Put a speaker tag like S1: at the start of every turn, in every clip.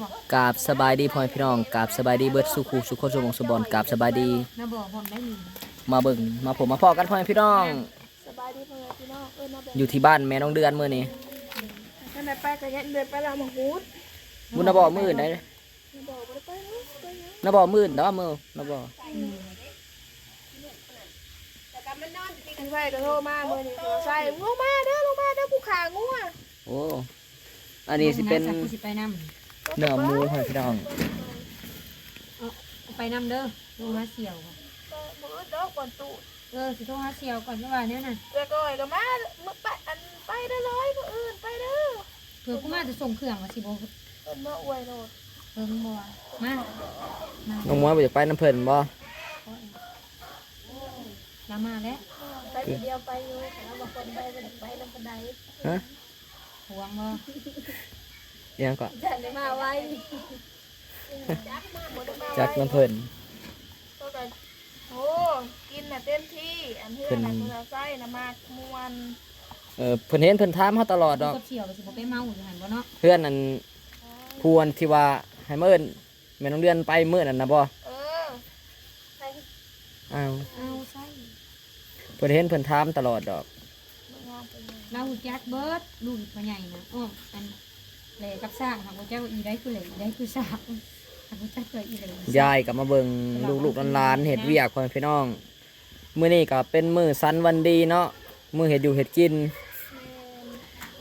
S1: บ่
S2: กราบสบายดีพ่อแม่พี่น้องกราบสบายดีเบิดสุขูสุขคนสมองสุบอนกราบสบายดี
S1: น้าบ่พร้อมได้ยิน
S2: มาเบิ่งมาผมมาพอกันพ่อแม่พี่น้อง
S3: สบายดีพ่อแม่พี่น้องเอ้ยมาแบบ
S2: อยู่ที่บ้านแม่น้องเดือนมื้อนี้
S3: ท่านได้ไปกันยันเดินไปลามังคุด
S2: บุญนาบ่มื้อใด
S3: มาบอกว่าไปเนาะไปเนาะ
S2: นาบ่มื้อดอกมื้อนาบ่
S3: อันไปก็โทรมาเมื่อนี้ก็ใส่ลงมาเด้อลงมาเด้อผู้ขางัว
S2: โอ้อันนี้สิเป็น
S1: สักผู้สิไปนำ
S2: เนื้อหมูพ่อแม่พี่น้อง
S1: เอาไปนำเด้อโทรหาเสี่ยวก่อน
S3: ก็มือดอกก่อนตู้
S1: เออสิโทรหาเสี่ยวก่อนว่าเนี่ยน่ะ
S3: แล้วก็ไอ้ก็มามาไปอันไปได้เลยผู้อื่นไปเด้อ
S1: เผื่อกูมาจะส่งเครื่องว่าสิบ่
S3: เพิ่นมาอวยโลด
S1: เพิ่งบ่ว่ามามา
S2: น้องหมวยบ่อยากไปน้ำเพิ่นบ่
S1: แล้วมาแล้ว
S3: ไปทีเดียวไปอยู่แล้วบางคนไปเป็นไปลำบันได
S2: ฮะ
S1: ห่วงบ่
S2: เอี ยงก็
S3: จะได้มาไว้
S2: จักน้ำเพิ่น
S3: ก็กันโอ้กินน่ะเต็มที่ อันเพื่อนน่ะ
S2: เพิ่น
S3: เพื่อไส้น่ะมากมวน
S2: เออเพิ่นเห็นเพิ่นถามเฮาตลอดดอก
S1: ก็เสี่ยวก็สิบ่ไปเมาอยู่หั่นบ่เนาะ
S2: เพื่อนนั่นพวนที่ว่าให้มาเอิ้นแม่น้องเดือนไปมื้อนั้นน่ะบ่
S3: เออใส่
S2: อ้าว
S1: เอาใส่
S2: เพิ่นเห็นเพิ่นถามตลอดดอก
S3: งานไปเลย
S1: เราหูจักเบิดลูกพ่อใหญ่นะอ้ออัน แหลกับสร้างค่ะบ่จักว่าอีได้คือแหลอีได้คือสร้างค่ะบ่จักเลยอีได้คือสร้าง
S2: ยายก็มาเบิ่งลูกๆหลานๆเฮ็ดเวียกพ่อแม่พี่น้องมื้อนี้ก็เป็นมื้อสันวันดีเนาะมื้อเฮ็ดอยู่เฮ็ดกิน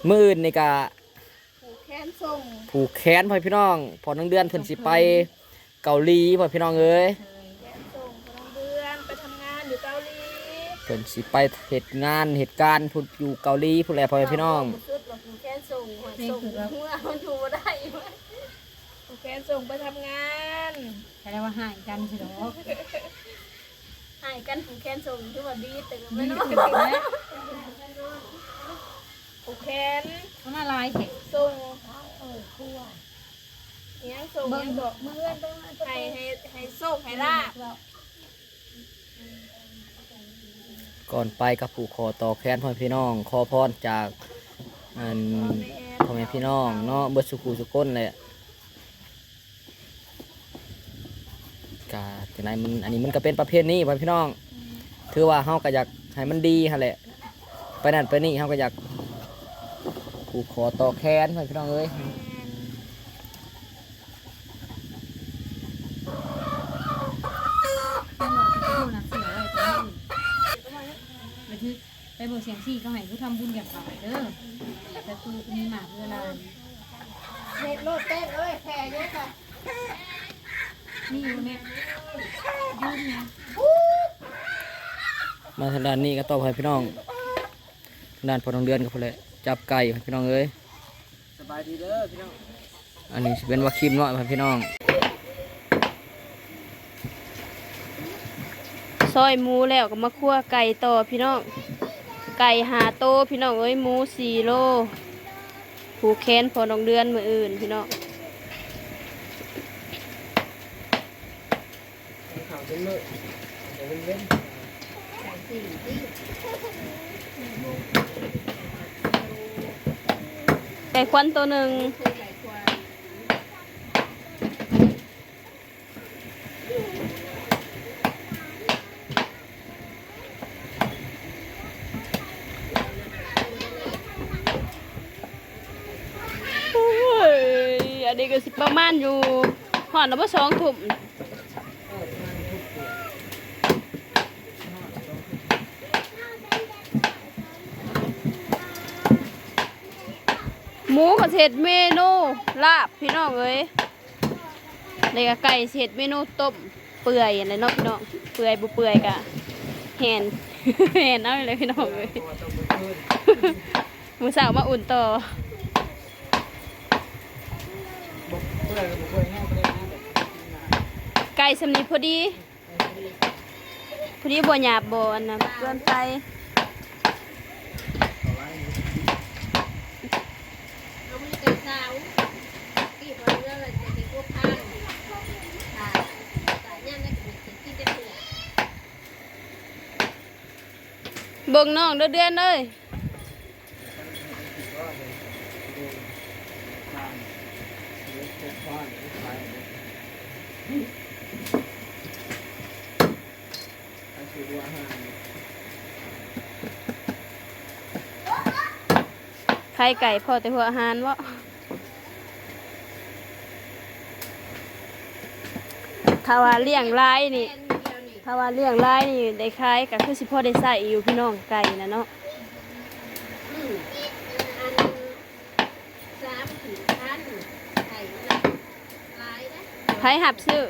S3: แม่น
S2: มื้ออื่นนี่ก็
S3: ผูกแขนส่ง
S2: ผูกแขนพ่อแม่พี่น้องพอนังเดือนเพิ่นสิไปเกาหลีพ่อแม่พี่น้องเอ้ย
S3: แขนส่งพลังเดือนไปทำงานอยู่เกาหลี
S2: เพิ่นสิไปเฮ็ดงานเหตุการณ์พุ่นอยู่เกาหลีพุ่นแหละพ่อแม่พี่น้อง
S3: งหัวส่งเมื่อมันอยู่บ่ได้วะผูกแขนส่งไปทำงาน
S1: แต่ได้ว่าหายกันสิดอก
S3: หายกันผูกแขนส่งที่ว่าดีตื่น
S1: มี
S3: ไม่นอ
S1: ถึ
S3: น
S1: งแล้ว
S3: ผูกแขน
S1: เอามาลายเถอะ
S3: ส่งเออครัวยังส่งยังบอกเมื่อนให้ให้ให้ส่งให้ลาบ
S2: ก่อนไปกับผูกคอต่อแขนพ่อแม่พี่น้อง ขอพรจากอัน พ่อแม่พี่น้องเนาะเบิดสุขุสุคนเลยกาจังไดมันอันนี้มันก็เป็นประเภทนี้พ่อแม่พี่น้อง ถือว่าเฮาก็อยากให้มันดีหั่นแหละไปนั่นไปนี่เฮาก็อยากผูกคอต่อแขนพ่อแม่พี่น้องเอ้ย
S1: ไปหน่อยไปดูน้ำเสียไว้ตรงนี้ไปที่ไปเบิกเสียงสี่ก็ให้ผู้ทำบุญอย่างเขาเด้อ แต่ตูมีหมากเวลา
S3: เน็ตโลดเต้นเอ้ยแพ้เยอะค่ะ
S1: นี่อยู่เนี่ยยืนเนี่ย
S2: มาทางด้านนี้ก็ต่อไปพี่น้องด้านพอน้องเดือนก็พอเลยจับไก่พี่น้องเอ้ยสบายดีเด้อพี่น้องอันนี้เป็นว่าคิมเนาะพี่น้อง
S3: ซอยหมูแล้วก็มาคั่วไก่ต่อพี่น้อง ไก่หาโตพี่น้องเอ้ยหมูสี่โลผูกแขนพอนองเดือนมืออื่นพี่น้องไก่ควันตัวหนึ่งโอ้ย อันนี้ก็สิประมาณอยู่หอนแล้วบ่สองถุ่มหมูก็เสร็จเมนูลาบพี่น้องเอ้ยแล้วก็ไก่เสร็จเมนูต้มเปื่อยอะไรเนาะพี่น้องเปื่อยบ่เปื่อยกะแหนแหนเอาเลยพี่น้องเอ้ยมือสาวมาอุ่นต่อ ไก่สำนีพอดี พอดีบ่หยาบบอันนะเกินไปเบิ่งน้องเด้อนเดือนเอ้ยา
S2: นนี้ขาย ขายสูอาหาร
S3: ไข่ไก่พอแต่หัวอาหารวะถ้าว่าเลี้ยงลายนี่ ถ้าว่าเลี้ยงลายนี่ได้ขายก็คือสิพ่อได้ใส่อยู่พี่น้องไก่นะเนาะ
S4: สามถึงพันไข่ละลายนะ
S3: ไผหับซื้อ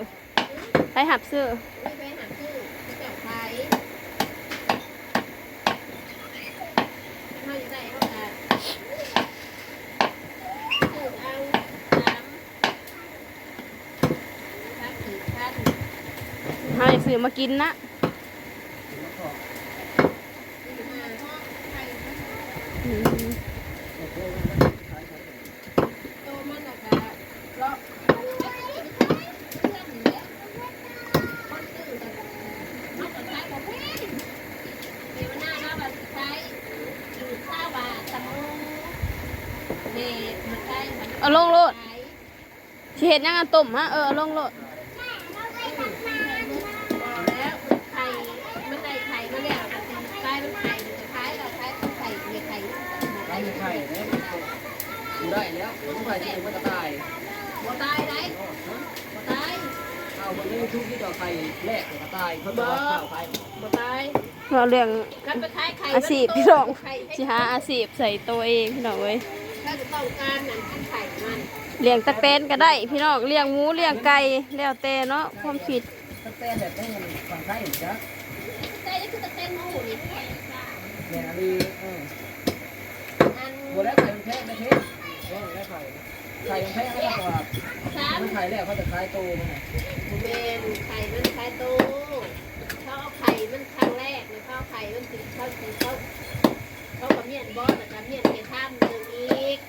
S3: ไผหับซื้อ
S4: ไม่ไปหาชื่อจะเจ้าไข่เขาจะได้เขาจะซื้อเอาสามสามถึงพัน
S3: เฮาจะซื้อมากินนะ
S4: สี่ห้าห้องไข่
S3: อืม
S4: โตมันนะคะเลาะเพื่อนเนี่ยคนซื้อกันเขาจะใช้ของพี่เดี๋ยวหน้าเราแบบใช้อยู่ข้าวบาทตะมูเด็ดมาใช้มัน
S3: เอาลงโลดสิ เฮ็ดหยังอะต้มฮะเออเอาลงโลด
S4: แล้วไข่มันได้ไข่มาแล้วแต่ตีไข่มันไข่จะคล้ายเราคล้ายไข่เมียไข่
S2: ร้านไข่เนี่ยดูได้แล้วผมไข่ที่มันจะตาย
S4: บ่ตายได้บ่ตาย
S2: เอาวันนี้ทุกที่ต่อไข่แรกจะตายเขาจะว่าข้าวไข่
S4: บ่ตาย
S3: เราเรื่อง
S4: กันไปคล้ายไข่
S3: อาชีพพี่น้อง
S4: ไข่
S3: สิหาอาชีพใส่ตัวเองพี่น้องเว้ย
S4: ถ้าจะต้องการนั่นกินไข่มัน
S3: เลี้ยงตะเป็นก็ได้พี่น้องเลี้ยงหมูเลี้ยงไก่แล้วแต่เนาะความคิด
S2: ตั้งแต่แบบต้องฝั่งไข่จ้ะ
S4: แต่นี่คือตะเต้นหมูนี่
S2: เนี่ยอันนี้เออ
S4: อัน
S2: บัวแล้วไข่มันแพงนะเทสก็ได้วไข่ไข่มันแพงแล้วก็ว่า
S4: สาม
S2: มันไข่แล้วเขาจะคล้ายโตมันไง
S4: เมนไข่มันไข่โตเขาเอาไข่มันครั้งแรกเนี่ยเขาไข่มันติดเขาติดเขาเขากับเมียนบอสกับเมียนเกท่ามหนึ่งอีก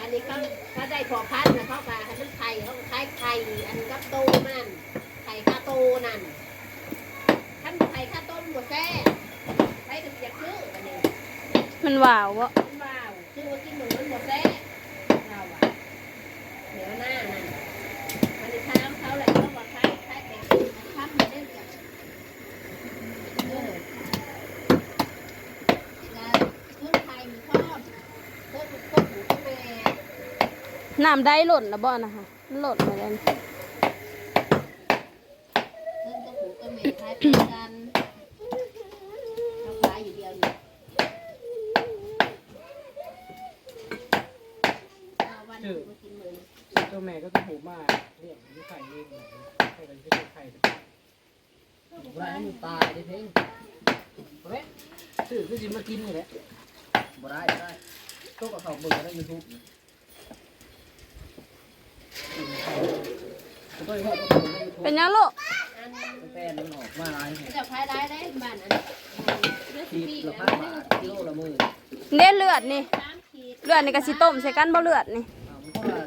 S4: อันนี้เขาเขาได้พอพันนะเขาก็ให้มันไข่เขาก็คล้ายไข่อันกับโตมันไข่ข้าโตนั่นขั้นไข่ข้าต้มหมดแซ่ไปถึงจะซื้ออันนี้
S3: มันว่าวบ่
S4: มันว้าวซื้อมากินหนึ่งมันหมดแซ่เราอะเดี๋ยวหน้านั่นมันจะถามเขาเลยเขาบอกคล้ายคล้ายแต่ทำมาได้จ้ะเออแล้วเครื่องไทยมีชอบเครื่องพวกหมูแม่
S3: น้ำได้หล่นแล้วบ่นะคะหล่นมาแล้ว
S4: เครื่องพวกหมูกับแม่คล้ายเป็นกันเขาขายอยู่เดียวนี่เอาวันหนึ่งมากินมื้อนี้
S2: ตัวแม่ก็ต้องหูมาเรียกนี่ไข่เองไข่กันที่ไข่รมันตายได้เพ่งเฮ้ยซื้อคือจิมากินนี่แหละบ่ได้บ่ได้โต๊ะกับเขาเบิ่งในยูทูบตัวนี้เขาต้องเบิ่งในยูทูบ
S3: เป็นยังลูก
S4: อัน
S2: แฟนมันออกมาลาย
S4: เจ้าขายได้ได้บ้านอันเลือด
S2: ขี
S4: ปี
S2: ด
S4: ละ
S2: พันบาทกิโลละหมื่น
S3: เน้เลือดนี่
S4: สามขีด
S3: เลือดนี่ก็สิต้มใส่กันบ่เลือดนี่
S2: อ้ามันก็ว่า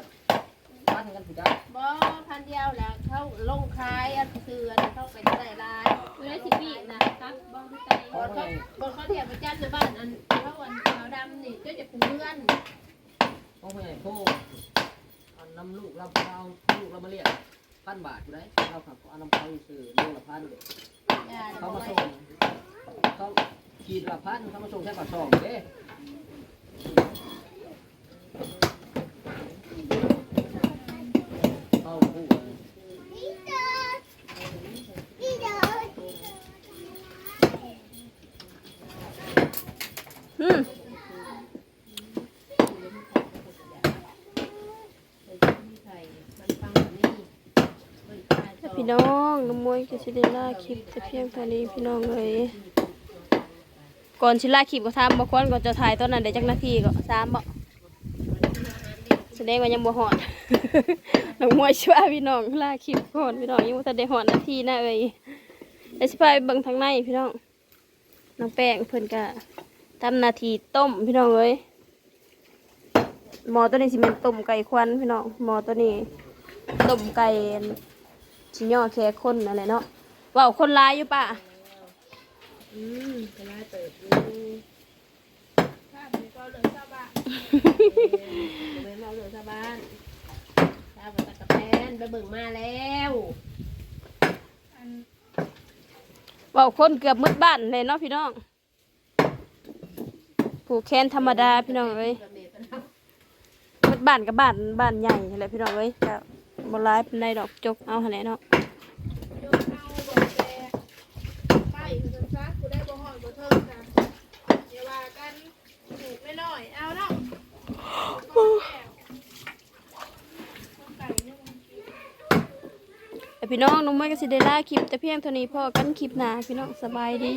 S2: ปั้นกันถูกจ้า
S4: บ่พันเดียวแล้วเขาลงขายอันคืออันเข้าไปได้ลายเลือดสิปีนะครับบ้องไตบนเขาบนเขาเทียบไปจัดในบ้านอันเขาอันขาวดำนี่ก็จะปูเลื่อน
S2: พ่อแม่พ่อเอา นำลูกเราเอาลูกเรามาเรียกพันบาทกูได้เราขับเอานำเขาซื้อโลละพันเขามาส่งเขาขีดละพันเขามาส่งแค่ปากซองเด้เข้าผู้
S3: อืม
S4: ใส่มันฟังแบบนี้เฮ้ยขายต่ อ
S3: พี่น้องน้ำมวยก็สิได้ลาคลิปแต่เพียงเท่านี้พี่น้องเอ้ยก่อนสิล่าคลิปก็ถามบ่ควรก่อนจะถ่ายตอนนั้นได้จักนาทีก็สามบ่แสดงว่ายังบ่ฮอดน้องมวยช่วยพี่น้องล่าคลิปก่อนพี่น้องยังบ่ทันได้ฮอดนาทีนะเอ้ยเดี๋ยวสิพาไปเบิ่งทางในพี่น้องน้องแป้งเพิ่นก็ทำนาทีต้มพี่น้องเอ้ยหมอตัวนี้สิเป็นต้มไก่ควันพี่น้องหมอตัวนี้ต้มไก่ ชิย่อแค่คนอะไรเนาะเว่าคนร้ายอยู่ป่ะ
S4: อืมก็ได้เปิดดูถ้าเป็นก็เลยชาวบ้านเออเป็นเราเลยชาวบ้านชาวบ้านตะกะแตนนไปเบิ่งมาแล้ว
S3: เว้าคนเกือบหมืดบ้านเลยเนาะพี่น้องผูกแขนธรรมดาพี่น้องเอ้ย
S4: กับเมย์เป็นเอา
S3: หมืดบ้านกับบ้านบ้านใหญ่อะไรพี่น้องเอ้ยก็บ่ ร้ายเป็นไรดอกจกเอาหั่นแหละเนาะ
S5: โยนเอาบอกแกไปคือซักกูได้บ่หอดบ่เทิงนะอย่าว่ากันถูกไม่น้อยเอาเนาะไก่เนี่ยมัน
S3: แต่พี่น้องน้องไม่ก็สิได้ลาคลิปแต่เพียงเท่านี้พอกันคลิปหน้าพี่น้องสบายดี